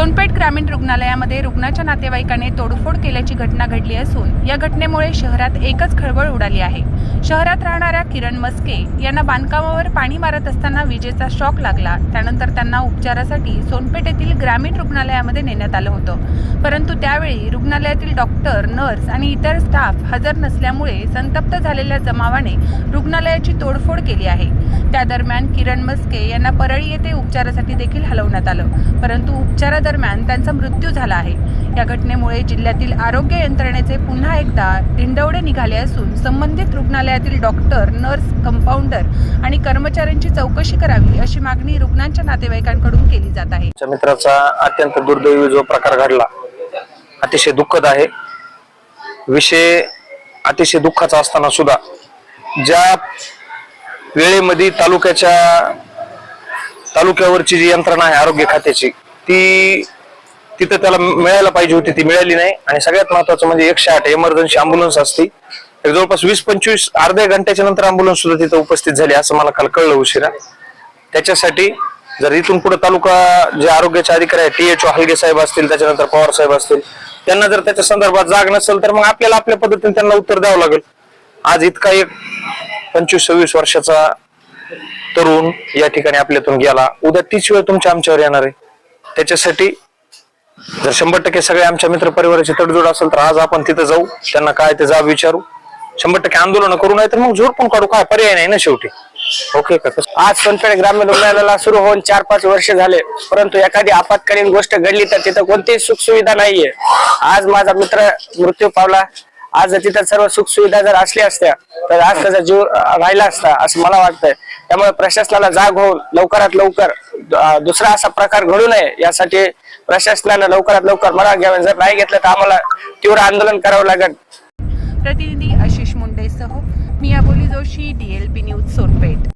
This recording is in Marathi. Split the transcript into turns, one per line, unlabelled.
सोनपेठ ग्रामीण रुग्णालयामध्ये रुग्णाच्या नातेवाईकाने तोडफोड केल्याची घटना घडली असून या घटनेमुळे शहरात एकच खळबळ उडाली आहे. शहरात राहणाऱ्या किरण मस्के यांना बांधकामावर पाणी मारत असताना विजेचा शॉक लागला. त्यानंतर त्यांना उपचारासाठी सोनपेठ येथील ग्रामीण रुग्णालयामध्ये नेण्यात आलं होतं. परंतु त्यावेळी रुग्णालयातील डॉक्टर नर्स आणि इतर स्टाफ हजर नसल्यामुळे संतप्त झालेल्या जमावाने रुग्णालयाची तोडफोड केली आहे. त्या दरम्यान किरण मस्के यांना परळी येथे उपचारासाठी देखील हलवण्यात आलं. परंतु उपचारादरम्यान त्यांचा मृत्यू झाला आहे. या घटनेमुळे जिल्ह्यातील आरोग्य यंत्रणेचे पुन्हा एकदा धिंडवडे निघाले असून संबंधित रुग्णालयातील डॉक्टर नर्स कंपाऊंडर आणि कर्मचाऱ्यांची चौकशी करावी अशी मागणी रुग्णांच्या नातेवाईकांकडून केली जात आहे.
मित्राचा अत्यंत दुर्दैवी जो प्रकार घडला अतिशय दुःखद आहे. विषय अतिशय दुःखाचा असताना सुद्धा ज्या वेळेमध्ये तालुक्याच्या तालुक्यावरची जी यंत्रणा आहे आरोग्य खात्याची ती तिथं त्याला मिळायला पाहिजे होती ती मिळाली नाही. आणि सगळ्यात महत्वाचं म्हणजे एकशे आठ एमर्जन्सी अँब्युलन्स असते. जवळपास वीस पंचवीस अर्ध्या घंट्याच्या नंतर अँब्युलन्स सुद्धा तिथं उपस्थित झाली असं मला काल कळलं उशिरा. त्याच्यासाठी जर इथून पुढे तालुका जे आरोग्याचे अधिकारी आहेत टीएचओ हलगे साहेब असतील त्याच्यानंतर पवार साहेब असतील त्यांना जर त्याच्या संदर्भात जाग नसेल तर मग आपल्याला आपल्या पद्धतीने त्यांना उत्तर द्यावं लागेल. आज इतका एक पंचवीस सव्वीस वर्षाचा तरुण या ठिकाणी आपल्यातून गेला. उद्या तीच वेळ तुमच्या आमच्यावर येणार आहे. त्याच्यासाठी जर शंभर टक्के सगळे आमच्या मित्र परिवाराची तडजोड असेल तर आज आपण तिथे जाऊ. त्यांना काय ते जाब विचारू. शंभर टक्के आंदोलन करू नाही तर मग झोड पण काढू. काय पर्याय नाही ना शेवटी. ओके का?
आज सोनपेठ ग्रामीण रुग्णालयाला सुरू होऊन चार पाच वर्ष झाले. परंतु एखादी आपत्कालीन गोष्ट घडली तर तिथं कोणतीही सुख सुविधा नाहीये. आज माझा मित्र मृत्यू पावला. आज जर तिथं सर्व सुख सुविधा जर असल्या असत्या तर आज त्याचा जीव राहिला असता असं मला वाटतंय. त्यामुळे प्रशासनाला जाग होऊन लवकरात लवकर दुसरा असा प्रकार घडू नये यासाठी प्रशासनानं लवकरात लवकर मला घ्यावे. जर नाही घेतलं तर आम्हाला तीव्र आंदोलन करावं लागेल.
प्रतिनिधी आशिष मुंडेसह मी अबोली जोशी डीएलपी न्यूज सोनपेठ.